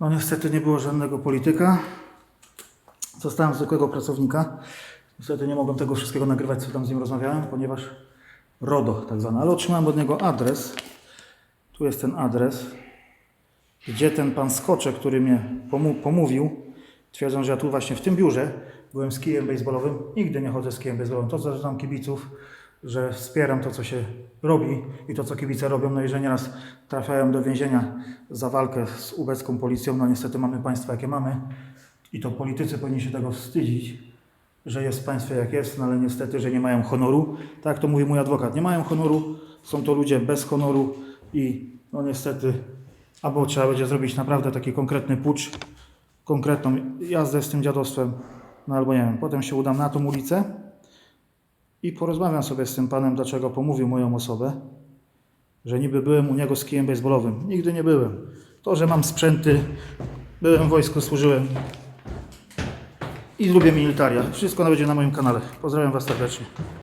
No niestety nie było żadnego polityka. Zostałem zwykłego pracownika. Niestety nie mogłem tego wszystkiego nagrywać, co tam z nim rozmawiałem, ponieważ RODO tak zwane. Ale otrzymałem od niego adres. Tu jest ten adres, gdzie ten pan Skoczek, który mnie pomówił, twierdzą, że ja tu właśnie w tym biurze byłem z kijem baseballowym. Nigdy nie chodzę z kijem baseballowym. To zarzucam kibiców, że wspieram to, co się robi i to, co kibice robią. No i że nieraz trafiają do więzienia za walkę z ubecką policją. No niestety mamy państwo, jakie mamy. I to politycy powinni się tego wstydzić, że jest w państwie jak jest, no ale niestety, że nie mają honoru. Tak to mówi mój adwokat, nie mają honoru, są to ludzie bez honoru i no niestety albo trzeba będzie zrobić naprawdę taki konkretny pucz, konkretną jazdę z tym dziadostwem, no albo nie wiem, potem się udam na tą ulicę i porozmawiam sobie z tym panem, dlaczego pomówił moją osobę, że niby byłem u niego z kijem baseballowym. Nigdy nie byłem. To, że mam sprzęty, byłem w wojsku, służyłem i lubię militaria. Wszystko będzie na moim kanale. Pozdrawiam Was serdecznie.